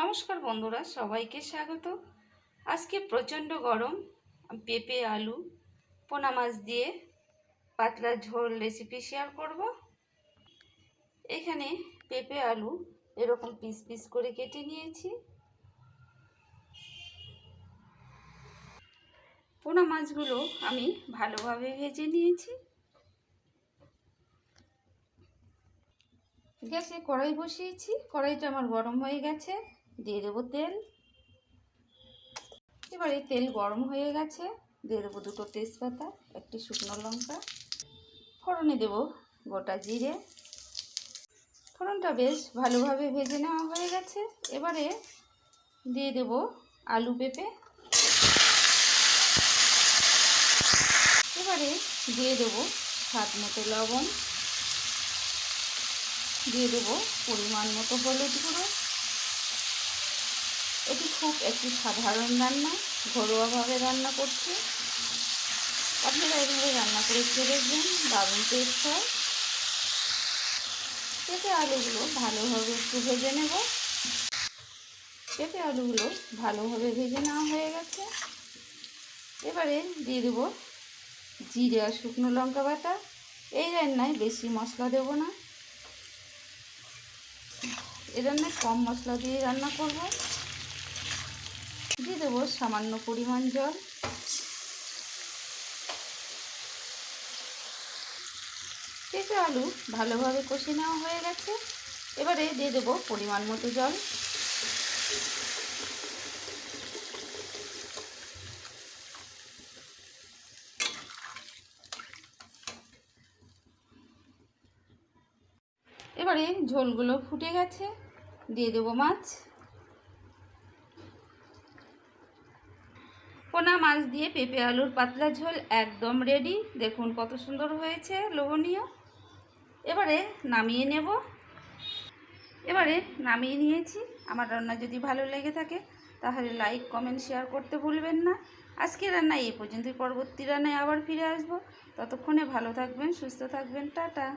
নমস্কার বন্ধুরা, সবাইকে স্বাগত। আজকে প্রচণ্ড গরম, পেঁপে, আলু, পোনা মাছ দিয়ে পাতলা ঝোল রেসিপি শেয়ার করব। এখানে পেঁপে, আলু এরকম পিস পিস করে কেটে নিয়েছি। পোনা মাছগুলো আমি ভালোভাবে ভেজে নিয়েছি। গ্যাসে কড়াই বসিয়েছি, কড়াইটা আমার গরম হয়ে গেছে। দিয়ে দেবো তেল। এবারে তেল গরম হয়ে গেছে। দিয়ে দেবো দুটো তেজপাতা, একটি শুকনো লঙ্কা। ফোড়নে দেব গোটা জিরে। ফোড়নটা বেশ ভালোভাবে ভেজে নেওয়া হয়ে গেছে। এবারে দিয়ে দেব আলু পেঁপে। এবারে দিয়ে দেবো স্বাদ মতো লবণ। দিয়ে দেবো পরিমাণ মতো হলুদ গুঁড়ো। খুব একটি সাধারণ রান্না, ঘরোয়াভাবে রান্না করছি। আপনারা এইভাবে রান্না করে খেয়ে দেখবেন, দারুণ টেস্ট হয়। পেঁপে আলুগুলো ভালোভাবে একটু ভেজে নেব। পেঁপে আলুগুলো ভালোভাবে ভেজে নেওয়া হয়ে গেছে। এবারে দিয়ে দেবো জিরে আর শুকনো লঙ্কা বাটা। এই রান্নায় বেশি মশলা দেবো না। এ রান্নায় কম মশলা দিয়ে রান্না করব। দিয়ে দেবো সামান্য পরিমাণ জল। পেঁপে আলু ভালোভাবে কষে নেওয়া হয়ে গেছে। এবারে দিয়ে দেবো পরিমাণ মতো জল। এবারে ঝোলগুলো ফুটে গেছে। দিয়ে দেবো মাছ। পোনা মাছ দিয়ে পেঁপে আলুর পাতলা ঝোল একদম রেডি দেখুন কত সুন্দর হয়েছে, লোভনীয়। এবারে নামিয়ে নেব। এবারে নামিয়ে নিয়েছি। আমার রান্না যদি ভালো লেগে থাকে, তাহলে লাইক কমেন্ট শেয়ার করতে ভুলবেন না। আজকে রান্না এই পর্যন্তই। পরবর্তী রান্নায় আবার ফিরে আসব। ততক্ষণে ভালো থাকবেন, সুস্থ থাকবেন। টাটা।